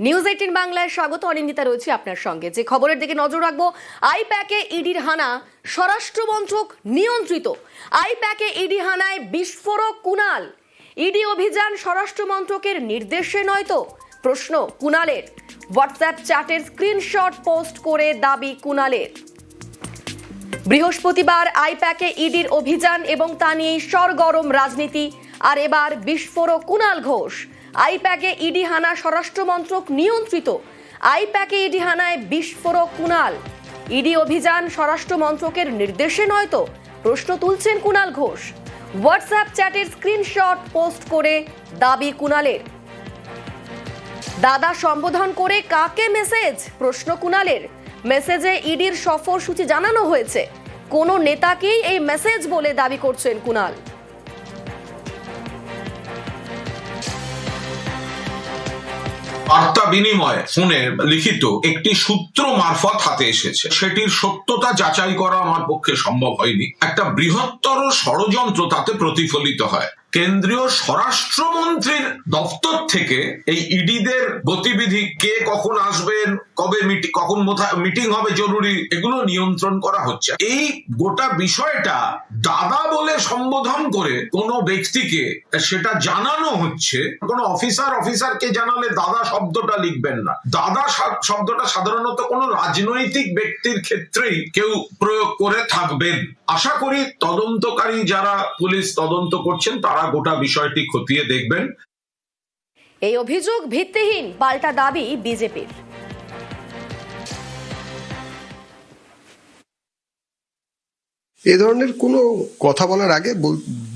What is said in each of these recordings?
News eighteen বাংলায় স্বাগত, অনিন্দিতা রয়েছে আপনার সঙ্গে। যে খবরের দিকে নজর রাখব, আইপ্যাকে ইডির হানা স্বরাষ্ট্রমন্ত্রক নিয়ন্ত্রিত। আইপ্যাকে ইডি হানায় বিস্ফোরক কুনাল ইডি অভিযান স্বরাষ্ট্রমন্ত্রকের নির্দেশে নয় তো? প্রশ্ন কুনালের হোয়াটসঅ্যাপ চ্যাটের স্ক্রিনশট পোস্ট করে দাবি কুনালের বৃহস্পতিবার আইপ্যাকে ইডির অভিযান এবং তা নিয়েই সরগরম রাজনীতি, আর এবার বিস্ফোরক কুনাল ঘোষ। আইপ্যাকে ইডি হানা স্বরাষ্ট্রমন্ত্রক নিয়ন্ত্রিত। আইপ্যাকে ইডি হানায় বিস্ফোরক কুনাল ইডি অভিযান স্বরাষ্ট্রমন্ত্রকের নির্দেশে নয় তো? প্রশ্ন তুলছেন কুনাল ঘোষ। হোয়াটসঅ্যাপ চ্যাটের স্ক্রিনশট পোস্ট করে দাবি কুনালের দাদা সম্বোধন করে কাকে মেসেজ? প্রশ্ন কুনালের মেসেজে ইডির সফর সূচি জানানো হয়েছে। কোনো নেতাকেই এই মেসেজ বলে দাবি করছেন কুনাল বার্তা বিনিময় ফোনে লিখিত একটি সূত্র মারফত হাতে এসেছে। সেটির সত্যতা যাচাই করা আমার পক্ষে সম্ভব হয়নি। একটা বৃহত্তর ষড়যন্ত্র তাতে প্রতিফলিত হয়। কেন্দ্রীয় স্বরাষ্ট্রমন্ত্রীর দপ্তর থেকে এই ইডিদের গতিবিধি কে কখন আসবেন, কবে কখন মিটিং হবে জরুরি, এগুলো নিয়ন্ত্রণ করা হচ্ছে। এই গোটা বিষয়টা দাদা বলে সম্বোধন করে কোনো ব্যক্তিকে সেটা জানানো হচ্ছে, কোনো অফিসার অফিসারকে জানালে দাদা শব্দটা লিখবেন না। দাদা শব্দটা সাধারণত কোনো রাজনৈতিক ব্যক্তির ক্ষেত্রেই কেউ প্রয়োগ করে থাকবেন। আশা করি তদন্তকারী যারা পুলিশ তদন্ত করছেন তারা গোটা বিষয়টি খতিয়ে দেখবেন। এই অভিযোগ ভিত্তিহীন পাল্টা দাবি বিজেপির। এ ধরনের কোনো কথা বলার আগে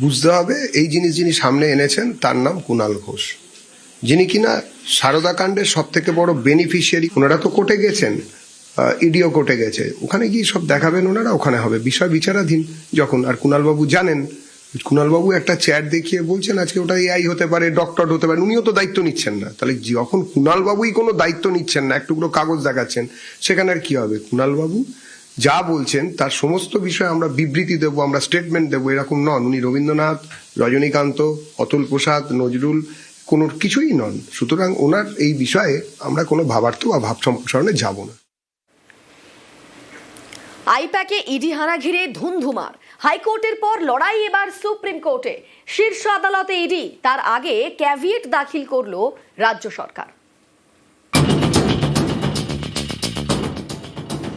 বুঝতে হবে এই জিনিস যিনি সামনে এনেছেন তার নাম কুণাল ঘোষ। যিনি কিনা সারদা কাণ্ডের সব থেকে বড় বেনিফিশিয়ারি ওনারা তো কোর্টে গেছেন ইডিও কোর্টে গেছে। ওখানে গিয়ে সব দেখাবেন ওনারা ওখানে হবে। বিষয় বিচারাধীন যখন আর কুণালবাবু জানেন কুণালবাবু একটা চ্যাট দেখিয়ে বলছেন, আজকে ওটা এআই হতে পারে ডক্টর হতে পারে, উনিও তো দায়িত্ব নিচ্ছেন না। তাহলে যখন কুণালবাবুই কোনো দায়িত্ব নিচ্ছেন না, একটুকরো কাগজ দেখাচ্ছেন, সেখানে আর কি হবে? কুণালবাবু যা বলছেন, তার সমস্ত বিষয়ে আমরা বিবৃতি দেবো, আমরা স্টেটমেন্ট দেবো, এরকম নন। উনি রবীন্দ্রনাথ, রজনীকান্ত, অতুল প্রসাদ, নজরুল, কোনো কিছুই নন। সুতরাং ওনার এই বিষয়ে আমরা কোনো ভাবার্থ বা ভাব সম্প্রসারণে যাব না। আইপ্যাকে ইডি হানা ঘিরে ধুমধুমার হাইকোর্টের পর লড়াই এবার সুপ্রিম কোর্টে। শীর্ষ আদালতে ইডি তার আগে ক্যাভিয়েট দাখিল করল রাজ্য সরকার।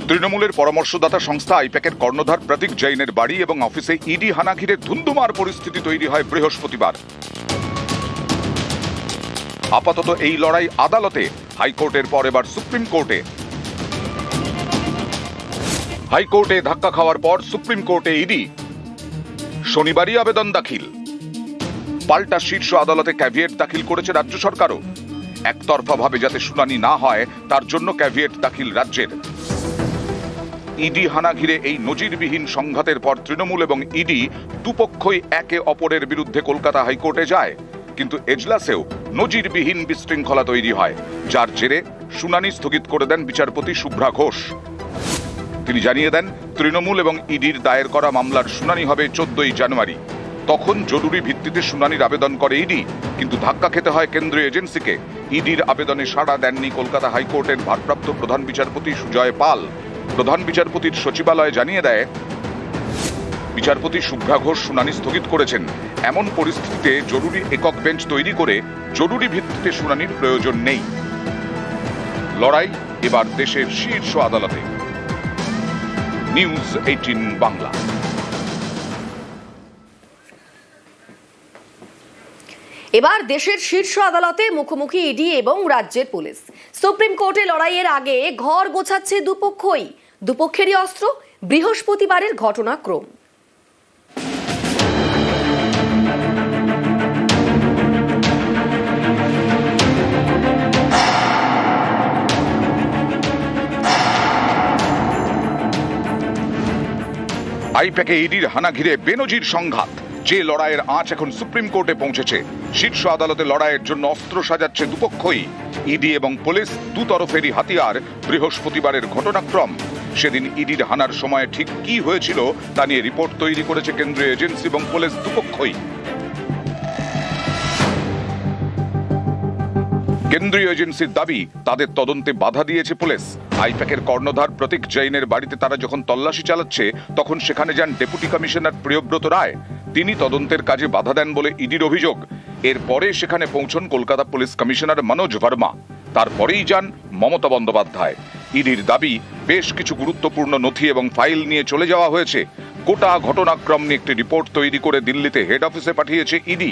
তৃণমূলের পরামর্শদাতা সংস্থা আইপ্যাকের কর্ণধার প্রতীক জৈনের বাড়ি এবং অফিসে ইডি হানা ঘিরে ধুন্ধুমার পরিস্থিতি তৈরি হয় বৃহস্পতিবার। আপাতত এই লড়াই আদালতে, হাইকোর্টের পর এবার সুপ্রিম কোর্টে। হাইকোর্টে ধাক্কা খাওয়ার পর সুপ্রিম কোর্টে ইডি শনিবারই আবেদন দাখিল। পাল্টা শীর্ষ আদালতে ক্যাভিয়েট দাখিল করেছে রাজ্য সরকারও। একতরফাভাবে যাতে শুনানি না হয়, তার জন্য ক্যাভিয়েট দাখিল রাজ্যের। ইডি হানা ঘিরে এই নজিরবিহীন সংঘাতের পর তৃণমূল এবং ইডি দুপক্ষই একে অপরের বিরুদ্ধে কলকাতা হাইকোর্টে যায়। কিন্তু এজলাসেও নজিরবিহীন বিশৃঙ্খলা তৈরি হয়, যার জেরে শুনানি স্থগিত করে দেন বিচারপতি শুভ্রা ঘোষ। তিনি জানিয়ে দেন, তৃণমূল এবং ইডির দায়ের করা মামলার শুনানি হবে চোদ্দই জানুয়ারি। তখন জরুরি ভিত্তিতে শুনানির আবেদন করে ইডি, কিন্তু ধাক্কা খেতে হয় কেন্দ্রীয় এজেন্সিকে। ইডির আবেদনে সাড়া দেননি কলকাতা হাইকোর্টের ভারপ্রাপ্ত প্রধান বিচারপতি সুজয় পাল। প্রধান বিচারপতির সচিবালয় জানিয়ে দেয়, বিচারপতি শুভ্রা ঘোষ শুনানি স্থগিত করেছেন। এমন পরিস্থিতিতে জরুরি একক বেঞ্চ তৈরি করে জরুরি ভিত্তিতে শুনানির প্রয়োজন নেই। লড়াই এবার দেশের শীর্ষ আদালতে। নিউজ এইটিন বাংলা এবার দেশের শীর্ষ আদালতে মুখোমুখি ইডি এবং রাজ্যের পুলিশ। সুপ্রিম কোর্টে লড়াইয়ের আগে ঘর গোছাচ্ছে দুপক্ষই। দুপক্ষেরই অস্ত্র, বৃহস্পতিবারের ঘটনাক্রম। আইপ্যাকে ইডির হানা ঘিরে বেনজির সংঘাত। যে লড়াইয়ের আঁচ এখন সুপ্রিম কোর্টে পৌঁছেছে, শীর্ষ আদালতে লড়াইয়ের জন্য অস্ত্র সাজাচ্ছে দুপক্ষই। ইডি এবং পুলিশ দুতরফেরই হাতিয়ার বৃহস্পতিবারের ঘটনাক্রম। সেদিন ইডির হানার সময় ঠিক কি হয়েছিল তা নিয়ে রিপোর্ট তৈরি করেছে কেন্দ্রীয় এজেন্সি এবং পুলিশ দুপক্ষই। কেন্দ্রীয় এজেন্সির দাবি, তাদের তদন্তে বাধা দিয়েছে পুলিশ। আইপ্যাকের কর্ণধার প্রতীক জৈনের বাড়িতে তারা যখন তল্লাশি চালাচ্ছে, তখন সেখানে যান ডেপুটি কমিশনার প্রিয়ব্রত রায়। তিনি তদন্তের কাজে বাধা দেন বলে ইডির অভিযোগ। এরপরে সেখানে পৌঁছন কলকাতা পুলিশ কমিশনার মনোজ ভার্মা। তারপরেই যান মমতা বন্দ্যোপাধ্যায়। ইডির দাবি, বেশ কিছু গুরুত্বপূর্ণ নথি এবং ফাইল নিয়ে চলে যাওয়া হয়েছে। গোটা ঘটনাক্রম নিয়ে একটি রিপোর্ট তৈরি করে দিল্লিতে হেড অফিসে পাঠিয়েছে ইডি।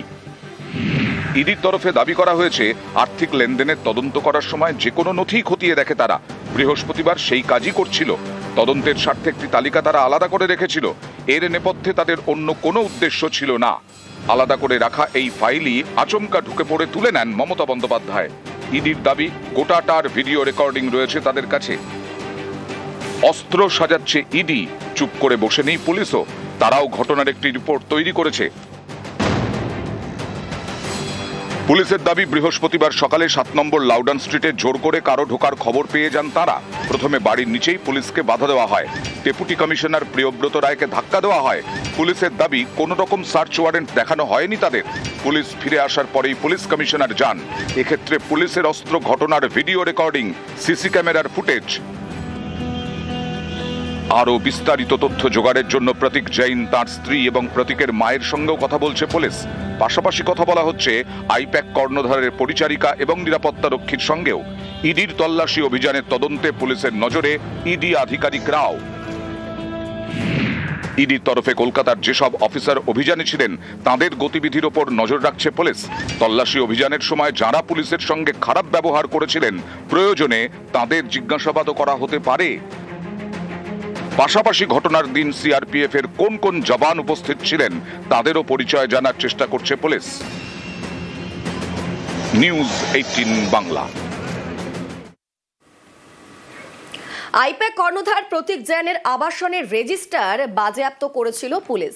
ইডির তরফে দাবি করা হয়েছে, আর্থিক লেনদেনের তদন্ত করার সময় যে কোনো নথি খতিয়ে দেখে তারা। বৃহস্পতিবার সেই কাজই করছিল। তদন্তের স্বার্থে একটি তালিকা তারা আলাদা করে রেখেছিল। এর নেপথ্যে তাদের অন্য কোনো উদ্দেশ্য ছিল না। আলাদা করে রাখা এই ফাইলই আচমকা ঢুকে পড়ে তুলে নেন মমতা বন্দ্যোপাধ্যায়। ইডির দাবি গোটাটার ভিডিও রেকর্ডিং রয়েছে তাদের কাছে। অস্ত্র সাজাচ্ছে ইডি। চুপ করে বসে নেই পুলিশও। তারাও ঘটনার একটি রিপোর্ট তৈরি করেছে। পুলিশের দাবি, বৃহস্পতিবার সকালে সাত নম্বর লাউডান স্ট্রিটে জোর করে কারও ঢোকার খবর পেয়ে যান তারা। প্রথমে বাড়ির নিচেই পুলিশকে বাধা দেওয়া হয়। ডেপুটি কমিশনার প্রিয়ব্রত রায়কে ধাক্কা দেওয়া হয়। পুলিশের দাবি, কোনো রকম সার্চ ওয়ারেন্ট দেখানো হয়নি তাদের। পুলিশ ফিরে আসার পরেই পুলিশ কমিশনার যান। এক্ষেত্রে পুলিশের অস্ত্র ঘটনার ভিডিও রেকর্ডিং, সিসি ক্যামেরার ফুটেজ। আরও বিস্তারিত তথ্য জোগাড়ের জন্য প্রতীক জৈন তার স্ত্রী এবং প্রতীকের মায়ের সঙ্গেও কথা বলছে পুলিশ। পাশাপাশি কথা বলা হচ্ছে, আইপ্যাক কর্ণধারের পরিচারিকা এবং নিরাপত্তা রক্ষীর সঙ্গেও। ইডির তল্লাশি অভিযানের তদন্তে পুলিশের নজরে ইডি আধিকারিকরাও ইডির তরফে কলকাতার যেসব অফিসার অভিযানে ছিলেন, তাদের গতিবিধির ওপর নজর রাখছে পুলিশ। তল্লাশি অভিযানের সময় যারা পুলিশের সঙ্গে খারাপ ব্যবহার করেছিলেন, প্রয়োজনে তাদের জিজ্ঞাসাবাদও করা হতে পারে। পাশাপাশি ঘটনার দিন সিআরপিএফ এর কোন কোন জবান উপস্থিত ছিলেন, তাদেরও পরিচয় জানার চেষ্টা করছে police. News eighteen Bangla. IPAC কর্ণধার প্রতীক জৈনের আবাসনের রেজিস্টার বাজেয়াপ্ত করেছিল পুলিশ।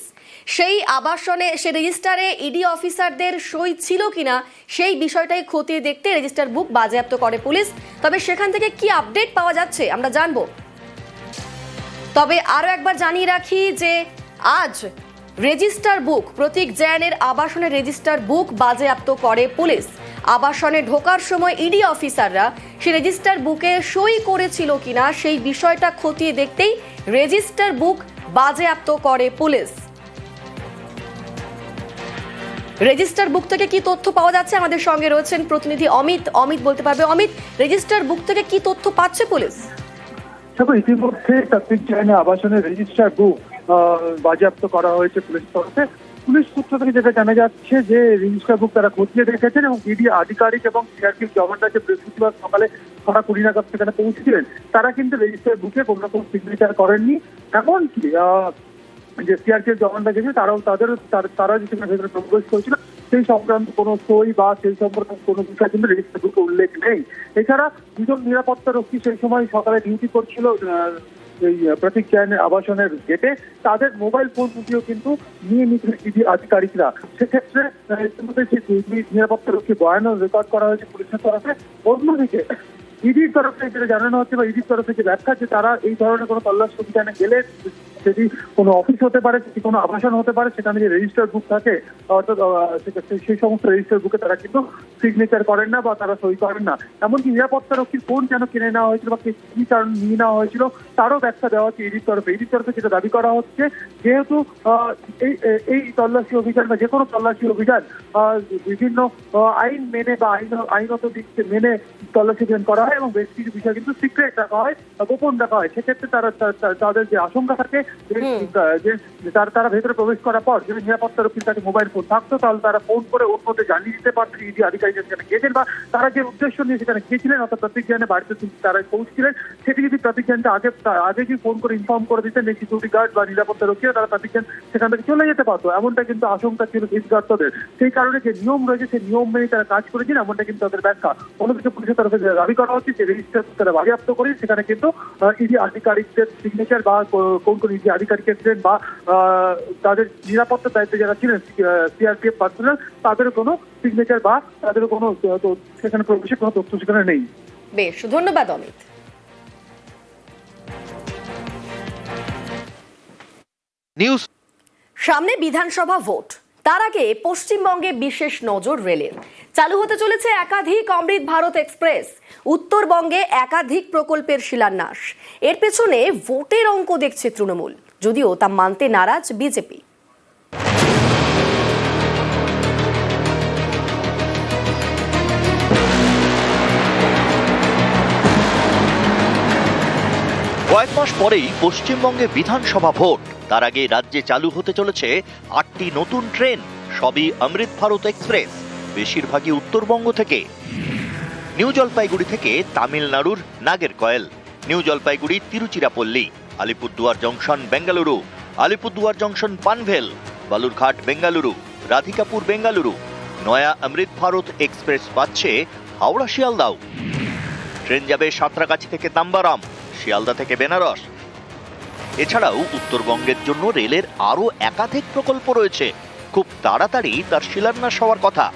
সেই আবাসনে, সে রেজিস্টারে ইডি অফিসারদের সই ছিল কিনা, সেই বিষয়টাই খতিয়ে দেখতে রেজিস্টার বুক বাজেয়াপ্ত করে পুলিশ। তবে সেখান থেকে কি আপডেট পাওয়া যাচ্ছে, আমরা জানব। তবে আরও একবার জানিয়ে রাখি যে আজ রেজিস্টার বুক, প্রতীক জৈনের আবাসনের রেজিস্টার বুক বাজেয়াপ্ত করে পুলিশ। আবাসনে ঢোকার সময় ইডি অফিসাররা সে রেজিস্টার বুকে সই করেছিল কিনা সেই বিষয়টা খতিয়ে দেখতেই রেজিস্টার বুক বাজেয়াপ্ত করে পুলিশ। রেজিস্টার বুক থেকে কি তথ্য পাওয়া যাচ্ছে? আমাদের সঙ্গে রয়েছেন প্রতিনিধি অমিত। অমিত বলতে পারবে। অমিত, রেজিস্টার বুক থেকে কি তথ্য পাচ্ছে পুলিশ? দেখো, ইতিমধ্যে তাত্ত্বিক চায়না আবাসনের রেজিস্টার বুক বাজেয়াপ্ত করা হয়েছে পুলিশ তরফে। পুলিশ সূত্র থেকে যেটা জানা যাচ্ছে যে রেজিস্টার বুক তারা খতিয়ে দেখেছেন এবং ইডি আধিকারিক এবং সিআরপি জওয়ানরা যে বৃহস্পতিবার সকালে ছটা কুড়ি নাগাদ সেখানে পৌঁছেছিলেন, তারা কিন্তু রেজিস্টার বুকে কোনো রকম সিগনেচার করেননি। এমনকি যে সিআরপিএফ জওয়ানরা গেছে তারাও তাদের, তার- তারা যে সেখানে ভেতরে প্রবেশ করেছিল সেই সংক্রান্ত কোনো সই বা সেই সম্পর্কে কোনো বিষয় কিন্তু রেজিস্টার বুকে উল্লেখ নেই। এছাড়া দুজন নিরাপত্তা রক্ষী সেই সময় সকালে ডিউটি করছিল এই প্রতীক জৈনের আবাসনের গেটে তাদের মোবাইল ফোন দুটিও কিন্তু নিয়ে নিয়েছিল ইডি আধিকারিকরা। সেক্ষেত্রে ইতিমধ্যে সেই নিরাপত্তা রক্ষী বয়ানও রেকর্ড করা হয়েছে পুলিশের তরফে। অন্যদিকে, ইডির তরফ থেকে যেটা জানানো হচ্ছে বা ইডির তরফ থেকে ব্যাখ্যা যে তারা এই ধরনের কোনো তল্লাশি অভিযানে গেলে সেটি কোনো অফিস হতে পারে সেটি কোনো আবাসন হতে পারে, সেখানে যে রেজিস্টার বুক থাকে অর্থাৎ সেই সমস্ত রেজিস্টার বুকে তারা কিন্তু সিগনেচার করেন না বা তারা সই করেন না। এমনকি নিরাপত্তা রক্ষীর ফোন কেন কিনে নেওয়া হয়েছিল বা কে- কারণ নিয়ে নেওয়া হয়েছিল, তারও ব্যাখ্যা দেওয়া হচ্ছে ইডির তরফে। ইডির তরফে যেটা দাবি করা হচ্ছে, যেহেতু এই এই তল্লাশি অভিযান বা যে কোনো তল্লাশি অভিযান বিভিন্ন আইন মেনে বা আইন, আইনত দিক মেনে তল্লাশি অভিযান করা হয় এবং বেশ কিছু বিষয় কিন্তু সিক্রেট রাখা হয় গোপন রাখা হয়। সেক্ষেত্রে তারা, তাদের যে আশঙ্কা থাকে যে- তার- তারা ভেতরে প্রবেশ করার পর যদি নিরাপত্তা রক্ষীর কাছে মোবাইল ফোন থাকতো, তাহলে তারা ফোন করে অন্যদের জানিয়ে দিতে পারতো ইডি আধিকারিকরা সেখানে গিয়েছেন বা তারা যে উদ্দেশ্য নিয়ে সেখানে গিয়েছিলেন, অর্থাৎ প্রতীক জৈনের বাড়িতে তারা পৌঁছছিলেন, সেটি যদি প্রতীক আগে আগে যদি ফোন করে ইনফর্ম করে দিতেন এই সিকিউরিটি গার্ড বা নিরাপত্তা রক্ষীরা তারা প্রতীক জৈন সেখান থেকে চলে যেতে পারতো, এমনটা কিন্তু আশঙ্কা ছিল ভিসগার্তদের সেই কারণে যে নিয়ম রয়েছে, সেই নিয়ম মেনে তারা কাজ করেছেন, এমনটা কিন্তু তাদের ব্যাখ্যা। অন্যদিকে পুলিশের তরফে দাবি করা হচ্ছে, যে রেজিস্টার তারা বাজেয়াপ্ত করে, সেখানে কিন্তু ইডি আধিকারিকদের সিগনেচার বা কোন কোন ইডি আধিকারিকের ছিলেন বা তাদের নিরাপত্তা দায়িত্বে যারা ছিলেন সিআরপিএফ পার্সোনাল তাদের কোনো সিগনেচার বা তাদের কোনো সেখানে প্রবেশের কোনো তথ্য সেখানে নেই। বেশ ধন্যবাদ অমিত। নিউজ সামনে বিধানসভা ভোট। তার আগে পশ্চিমবঙ্গে বিশেষ নজর রেলের। চালু হতে চলেছে একাধিক অমৃত ভারত এক্সপ্রেস। উত্তরবঙ্গে একাধিক প্রকল্পের শিলান্যাস। এর পেছনে ভোটের অঙ্ক দেখছে তৃণমূল। যদিও তা মানতে নারাজ বিজেপি। কয়েক মাস পরেই পশ্চিমবঙ্গে বিধানসভা ভোট। তার আগে রাজ্যে চালু হতে চলেছে আটটি নতুন ট্রেন, সবই অমৃত ভারত এক্সপ্রেস। বেশিরভাগই উত্তরবঙ্গ থেকে। নিউ জলপাইগুড়ি থেকে তামিলনাড়ুর Nagercoil. New Jalpaiguri, Tiruchirappalli, Alipurduar junction, Bengaluru. Alipurduar junction, Panvel, Balurghat, Bengaluru. Radhikapur, Bengaluru. নয়া অমৃত ভারত এক্সপ্রেস পাচ্ছে হাওড়া শিয়ালদাও। ট্রেন যাবে সাঁতরাগাছি থেকে তাম্বারাম, শিয়ালদা থেকে বেনারস। এছাড়াও উত্তরবঙ্গের জন্য রেলের আরও একাধিক প্রকল্প রয়েছে। খুব তাড়াতাড়ি তার শিলান্যাস হওয়ার কথা।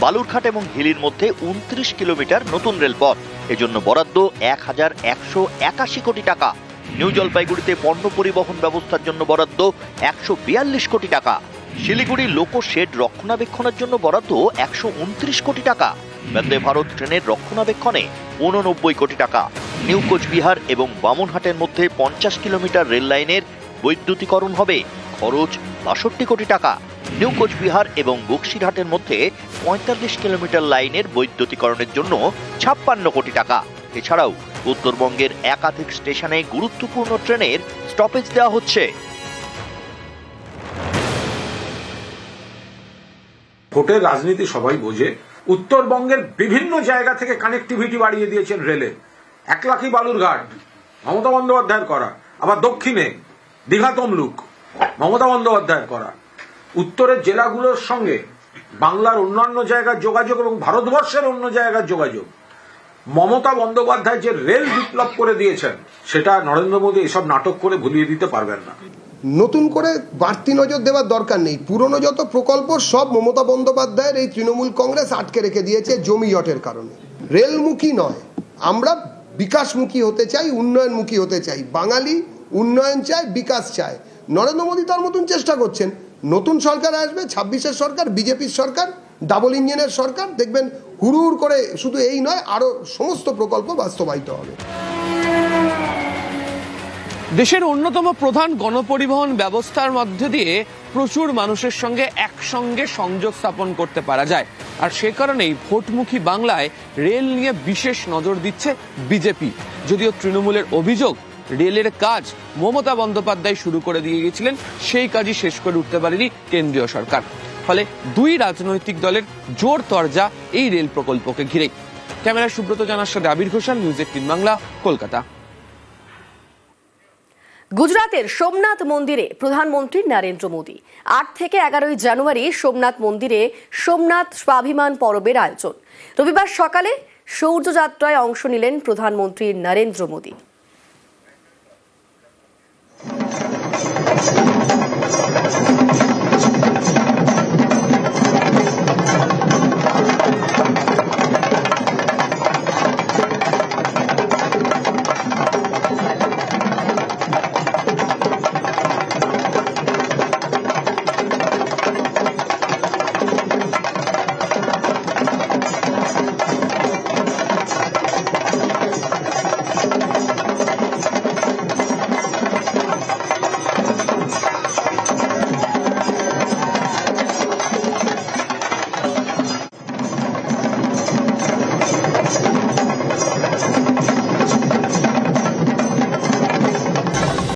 বালুরঘাট এবং হিলির মধ্যে উনত্রিশ কিলোমিটার নতুন রেলপথ। এজন্য বরাদ্দ এক হাজার একশো একাশি কোটি টাকা। নিউ জলপাইগুড়িতে পণ্য পরিবহন ব্যবস্থার জন্য বরাদ্দ একশো বিয়াল্লিশ কোটি টাকা। শিলিগুড়ি লোকো শেড রক্ষণাবেক্ষণের জন্য বরাদ্দ একশো উনত্রিশ কোটি টাকা। বন্দে ভারত ট্রেনের রক্ষণাবেক্ষণে উননব্বই কোটি টাকা। নিউ কোচবিহার এবং বামনহাটের মধ্যে পঞ্চাশ কিলোমিটার রেল লাইনের বৈদ্যুতিকরণ হবে। খরচ বাষট্টি কোটি টাকা। নিউ কোচবিহার এবং বক্সিরহাটের মধ্যে পঁয়তাল্লিশ কিলোমিটার লাইনের বৈদ্যুতিকরণের জন্য ছাপ্পান্ন কোটি টাকা। এছাড়াও উত্তরবঙ্গের একাধিক স্টেশনে গুরুত্বপূর্ণ ট্রেনের স্টপেজ দেওয়া হচ্ছে। ভোটের রাজনীতি সবাই বোঝে। উত্তরবঙ্গের বিভিন্ন জায়গা থেকে কানেক্টিভিটি বাড়িয়ে দিয়েছেন রেলে। এক লাখি বালুরঘাট মমতা বন্দ্যোপাধ্যায়ের করা। আবার দক্ষিণে দীঘা তমলুক, মমতা বন্দ্যোপাধ্যায়ের করা। উত্তরের জেলাগুলোর সঙ্গে বাংলার অন্যান্য জায়গার যোগাযোগ এবং ভারতবর্ষের অন্য জায়গার যোগাযোগ। মমতা বন্দ্যোপাধ্যায় যে রেল বিপ্লব করে দিয়েছেন, সেটা নরেন্দ্র মোদী এসব নাটক করে ভুলিয়ে দিতে পারবেন না। নতুন করে বাড়তি নজর দেওয়ার দরকার নেই। পুরনো যত প্রকল্প, সব মমতা বন্দ্যোপাধ্যায়ের এই তৃণমূল কংগ্রেস আটকে রেখে দিয়েছে জমি জটের কারণে। রেলমুখী নয়। আমরা বিকাশমুখী হতে চাই, উন্নয়নমুখী হতে চাই। বাঙালি উন্নয়ন চায়, বিকাশ চায়। নরেন্দ্র মোদী তার মতন চেষ্টা করছেন। নতুন সরকার আসবে, ছাব্বিশের সরকার, বিজেপির সরকার ডাবল ইঞ্জিনের সরকার, দেখবেন হুড়ুর করে শুধু এই নয় আরও সমস্ত প্রকল্প বাস্তবায়িত হবে। দেশের অন্যতম প্রধান গণপরিবহন ব্যবস্থার মধ্যে দিয়ে প্রচুর মানুষের সঙ্গে একসঙ্গে সংযোগ স্থাপন করতে পারা যায়। আর সে কারণেই ভোটমুখী বাংলায় রেল নিয়ে বিশেষ নজর দিচ্ছে বিজেপি। যদিও তৃণমূলের অভিযোগ রেলের কাজ মমতা বন্দ্যোপাধ্যায় শুরু করে দিয়ে গিয়েছিলেন সেই কাজই শেষ করে উঠতে পারেনি কেন্দ্রীয় সরকার। ফলে দুই রাজনৈতিক দলের জোর তরজা এই রেল প্রকল্পকে ঘিরে ক্যামেরা সুব্রত জানার সাথে আবির ঘোষাল, নিউজ এইটিন বাংলা, কলকাতা। গুজরাতের সোমনাথ মন্দিরে প্রধানমন্ত্রী নরেন্দ্র মোদী। আট থেকে এগারোই জানুয়ারি সোমনাথ মন্দিরে সোমনাথ স্বাভিমান পরবের আয়োজন। রবিবার সকালে সৌর্যযাত্রায় অংশ নিলেন প্রধানমন্ত্রী নরেন্দ্র মোদী।